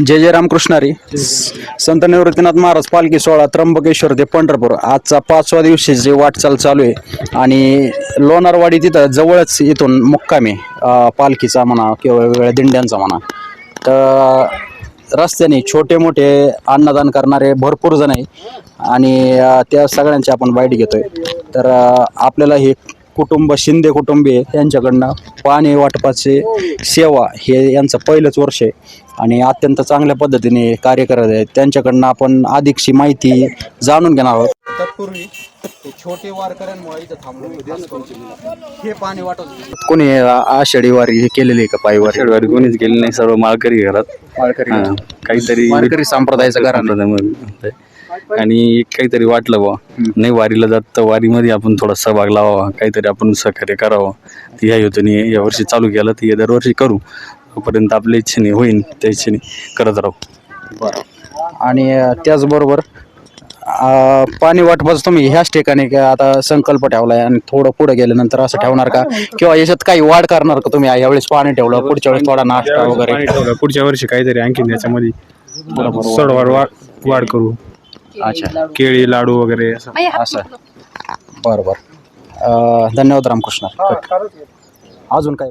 जय जय रामकृष्णारी संत निवृत्तीनाथ महाराज पालखी सोहळा त्र्यंबकेश्वर ते पंढरपूर. आजचा पाचवा दिवशीची वाटचाल चालू आहे आणि लोणारवाडी तिथं जवळच इथून मुक्कामी पालखीचा म्हणा किंवा वेगवेगळ्या दिंड्यांचा म्हणा. तर रस्त्याने छोटे मोठे अन्नदान करणारे भरपूर जण आहे आणि त्या सगळ्यांची आपण बाईट घेतोय. तर आपल्याला हे कुटुंब शिंदे कुटुंबीय यांच्याकडनं पाणी वाटपाचे सेवा हे यांचं पहिलंच वर्ष आहे. आणि अत्यंत चांगल्या पद्धतीने कार्य करत आहेत. त्यांच्याकडनं आपण अधिकची माहिती जाणून घेणार आहोत. तत्पूर्वी ते छोटे वारकऱ्यांमुळे इथं थांबलो हे पाणी वाटत कोणी आषाढी वारी हे केलेली आहे का पायी वारी? शेडवारी कोणीच गेले नाही. सर्व माळकरी घरात. वारकरी काहीतरी वारकरी संप्रदायाचं संप्रदायामध्ये. आणि काहीतरी वाटलं बा नाही वारीला जात तर वारीमध्ये आपण थोडा सहभाग लावावा. काहीतरी आपण सहकार्य करावं. तर या हेतूने या वर्षी चालू केलं तर हे दरवर्षी करू. तोपर्यंत आपल्या इच्छेने होईन त्या इच्छेने करत राहू. बरं. आणि त्याचबरोबर पाणी वाटपाचं तुम्ही ह्याच ठिकाणी आता संकल्प ठेवलाय आणि थोडं पुढे गेल्यानंतर असं ठेवणार का? किंवा याच्यात काही वाढ करणार का तुम्ही? यावेळेस पाणी ठेवलं पुढच्या वेळेस थोडा नाश्ता वगैरे. ठेवलं. पुढच्या वर्षी काहीतरी सोडवाड वाढ वाढ करू. अच्छा. केळी लाडू वगैरे असं. असं. बरं बरं. धन्यवाद रामकृष्ण. कट. अजून काय?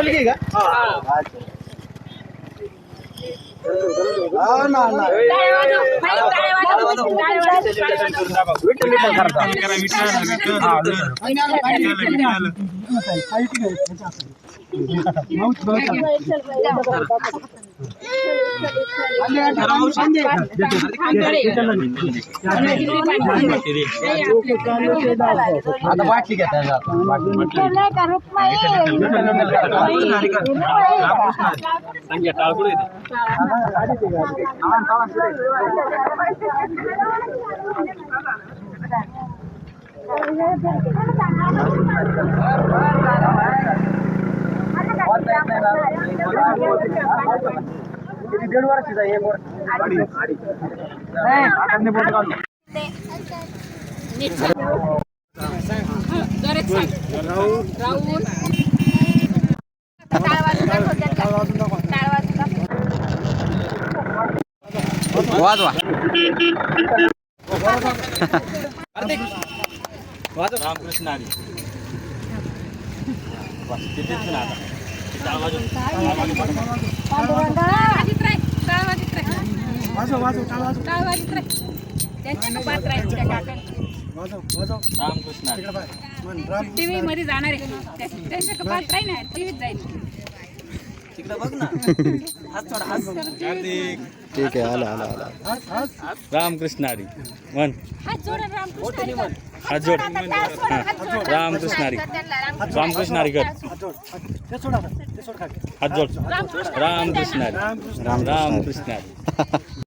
मुलगी का? हा. ना ना. आता बाटली घ्या त्याच्या हातात. बाटली. किती? दीड वर्षाचा आहे, एक वर्ष. हाताने बोटं घालून. वाजवा. टीव्ही मध्ये जाणार आहे त्यांच्या कपात राही ना टीव्हीत जाईल ठीक आहे आला आला आला रामकृष्ण हरी म्हण हात जोडा. रामकृष्ण हरी कर. रामकृष्ण हरी कर हात जोड रामकृष्ण हरी राम रामकृष्ण हरी